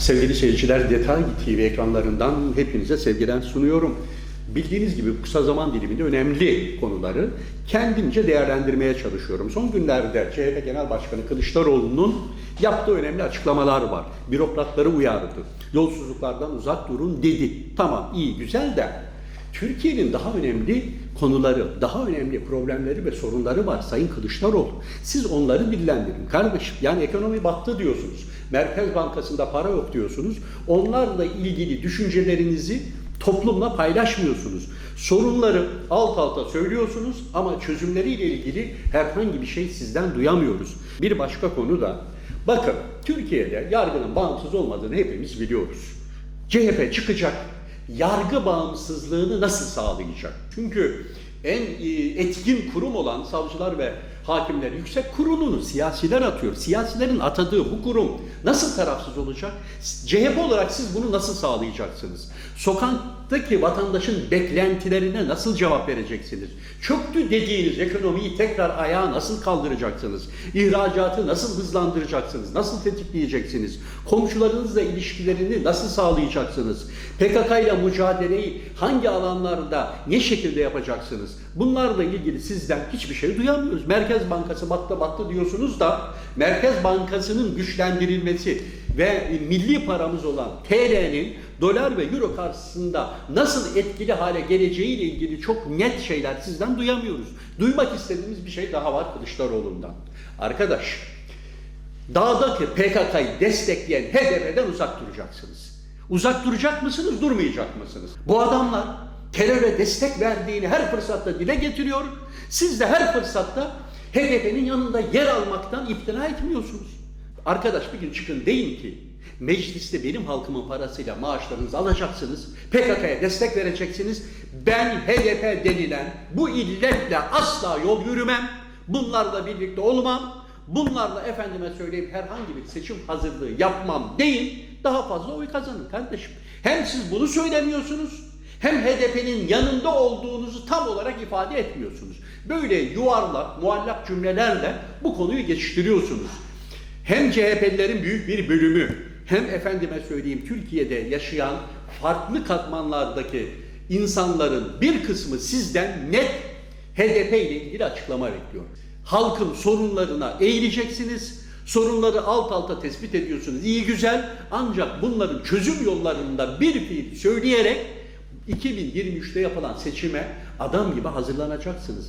Sevgili seyirciler, Detay TV ekranlarından hepinize sevgiler sunuyorum. Bildiğiniz gibi kısa zaman diliminde önemli konuları kendimce değerlendirmeye çalışıyorum. Son günlerde CHP Genel Başkanı Kılıçdaroğlu'nun yaptığı önemli açıklamalar var. Bürokratları uyardı. Yolsuzluklardan uzak durun dedi. Tamam, iyi, güzel de Türkiye'nin daha önemli konuları, daha önemli problemleri ve sorunları var Sayın Kılıçdaroğlu. Siz onları dillendirin kardeşim. Yani ekonomi battı diyorsunuz. Merkez Bankası'nda para yok diyorsunuz. Onlarla ilgili düşüncelerinizi toplumla paylaşmıyorsunuz. Sorunları alt alta söylüyorsunuz ama çözümleriyle ilgili herhangi bir şey sizden duyamıyoruz. Bir başka konu da bakın Türkiye'de yargının bağımsız olmadığını hepimiz biliyoruz. CHP çıkacak, yargı bağımsızlığını nasıl sağlayacak? Çünkü en e, etkin kurum olan savcılar ve hakimler yüksek kurulunu siyasiler atıyor. Siyasilerin atadığı bu kurum nasıl tarafsız olacak? CHP olarak siz bunu nasıl sağlayacaksınız? Sokaktaki vatandaşın beklentilerine nasıl cevap vereceksiniz? Çöktü dediğiniz ekonomiyi tekrar ayağa nasıl kaldıracaksınız? İhracatı nasıl hızlandıracaksınız? Nasıl tetikleyeceksiniz? Komşularınızla ilişkilerini nasıl sağlayacaksınız? PKK ile mücadeleyi hangi alanlarda ne şekilde yapacaksınız? Bunlarla ilgili sizden hiçbir şey duyamıyoruz. Merkez Bankası battı battı diyorsunuz da Merkez Bankası'nın güçlendirilmesi ve milli paramız olan TL'nin dolar ve euro karşısında nasıl etkili hale geleceği ile ilgili çok net şeyler sizden duyamıyoruz. Duymak istediğimiz bir şey daha var Kılıçdaroğlu'ndan. Arkadaş, dağdaki PKK'yı destekleyen HDP'den uzak duracaksınız. Uzak duracak mısınız, durmayacak mısınız? Bu adamlar teröre destek verdiğini her fırsatta dile getiriyor. Siz de her fırsatta HDP'nin yanında yer almaktan imtina etmiyorsunuz. Arkadaş bir gün çıkın deyin ki mecliste benim halkımın parasıyla maaşlarınızı alacaksınız. PKK'ya destek vereceksiniz. Ben HDP denilen bu illetle asla yol yürümem. Bunlarla birlikte olmam. Bunlarla efendime söyleyeyim herhangi bir seçim hazırlığı yapmam deyin. Daha fazla oy kazanın kardeşim. Hem siz bunu söylemiyorsunuz hem HDP'nin yanında olduğunuzu tam olarak ifade etmiyorsunuz. Böyle yuvarlak, muallak cümlelerle bu konuyu geçiştiriyorsunuz. Hem CHP'lilerin büyük bir bölümü hem efendime söyleyeyim Türkiye'de yaşayan farklı katmanlardaki insanların bir kısmı sizden net HDP ile ilgili açıklama bekliyor. Halkın sorunlarına eğileceksiniz. Sorunları alt alta tespit ediyorsunuz. İyi güzel ancak bunların çözüm yollarında bir fiil söyleyerek 2023'te yapılan seçime adam gibi hazırlanacaksınız.